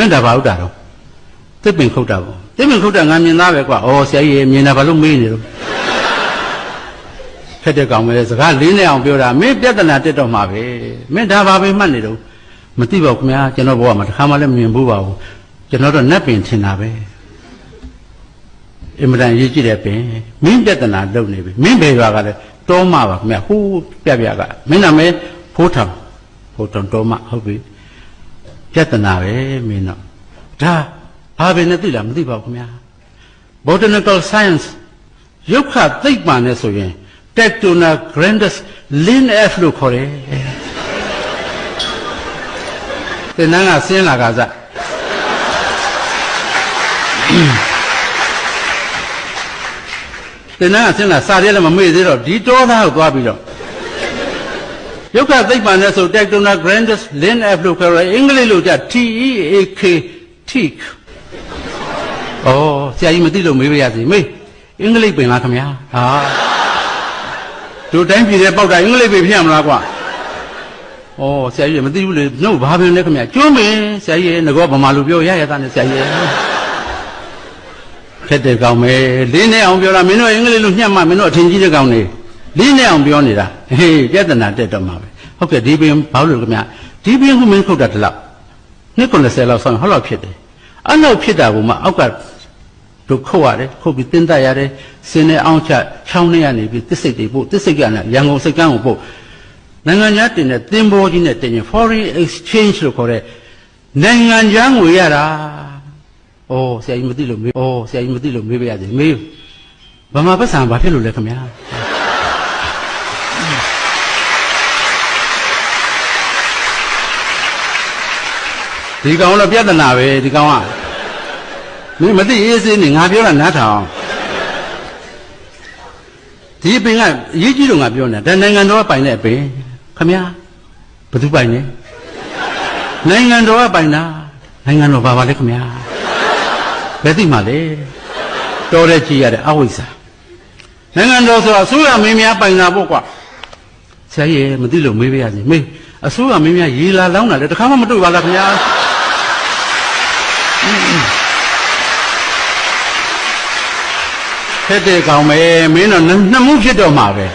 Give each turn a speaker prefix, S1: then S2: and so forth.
S1: မင်းဒါဘာဥတာတော့သစ်ပင်ခုတ်တာပေါ့သစ်ပင်ခုတ်တာငါမြင်သားပဲကွာဩဆရာကြီးရေမြင်တာဘာလို့မေးနေတော့ဖက်တဲ့ကောင်ပဲစကားလေးနဲ့အောင်ပြောတာမင်းပြဿနာတက်တော့မှာပဲမင်းဒါဘာပဲမှတ်နေတော့မသိပါဘူးခင်ဗျာကျွန်တော်ဘဝမှာတစ်ခါမှလည်းမမြင်ဘူးပါဘူးကျွန်တော်တော့နတ်ပင်ထင်တာပဲအင်မတန်ရေးကြည့်တဲ့ပင်မင်းပြဿနာလုပ်နေပြီမင်းဘယ်ရွာကလဲတောမပါခင်ဗျာဟိုးပြပြကမင်းနာမည်ဖိုးထောင်ဖိုးထောင်တောမဟုတ်ပြီ ပြဿနာပဲမင်းတော့ဒါဘာပဲနဲ့သိလားမသိပါဘူးခင်ဗျာ botanical science ရုပ်ခသိပ္ပံနဲ့ဆိုရင် Tectona grandis lin f လို့ခေါ်တယ်တဲ့နန်းကဆင်းလာကစားတဲ့နန်းကဆင်းလာစာရဲလည်းမမေ့သေးတော့ဒီတောသားကိုသွားပြီးတော့ ယုတ်ကသိပ္ပံနဲ့ဆို Tectona grandis lin f လို့ခေါ်ရအင်္ဂလိပ်လိုကြ T E A K teak ဩဆရာကြီးမသိလို့မေးပါရစေမေးအင်္ဂလိပ်ပင်လားခင်ဗျာဟာတို့တိုင်းပြည်တဲ့ပေါက်တာအင်္ဂလိပ်ပင်ဖြစ်ရမလားကွာဩဆရာကြီးမသိဘူးလေနှုတ်ဘာပင်လဲခင်ဗျာကျွန်းပင်ဆရာကြီးငကောဗမာလူပြောရရတာနဲ့ဆရာကြီးခက်တဲ့ကောင်ပဲလင်းနဲ့အောင်ပြောတာမင်းတို့အင်္ဂလိပ်လိုညှက်မှမင်းတို့အထင်ကြီးတဲ့ကောင်နေလင်းနဲ့အောင်ပြောနေတာ ဟေးပြဿနာတက်တော့မှာပဲဟုတ်ကဲ့ဒီပင်ဘာလို့လဲခင်ဗျာဒီပင်ကမင်းခုတ်တာတလောက်နှစ်90လောက်ဆောင်းဟောလောက်ဖြစ်တယ်အဲ့လောက်ဖြစ်တာကမှအောက်ကတို့ခုတ်ရတယ်ခုတ်ပြီးတင်းတက်ရတယ်စင်းနဲ့အောင်ချချောင်းနဲ့ကနေပြီးတစ်စိတ်တွေပို့တစ်စိတ်ကလည်းရန်ကုန်စိတ်ကန်းကိုပို့နိုင်ငံခြားတင်တဲ့သင်္ဘောကြီးနဲ့တင်ရင် foreign exchange လို့ခေါ်တဲ့နိုင်ငံခြားငွေရတာဩဆရာကြီးမသိလို့မေးဩဆရာကြီးမသိလို့မေးပါရစေမေးဗမာပတ်စံဘာဖြစ်လို့လဲခင်ဗျာ ဒီကောင်တော့ပြဿနာပဲဒီကောင်ကမင်းမသိအေးစေးနေငါပြောတာနားထောင်ဒီပင်ကအရေးကြီးတော့ငါပြောနေတာဒါနိုင်ငံတော်ကပိုင်တဲ့အပင်ခမညာဘယ်သူပိုင်လဲနိုင်ငံတော်ကပိုင်တာနိုင်ငံတော်ဘာပါလဲခမညာဘယ်သိမှလဲတော်တဲ့ကြည်ရတဲ့အဝိဇ္ဇာနိုင်ငံတော်ဆိုတာအစိုးရမင်းများပိုင်တာပေါ့ကွာဆရာကြီးမသိလို့မေးပါရစေမေးအစိုးရမင်းများရေလာလောင်းတာလေတခါမှမတွေ့ပါလားခင်ဗျာ ဖက်တဲ့ကောင်ပဲမင်းတော့နှမှုဖြစ်တော့မှာပဲ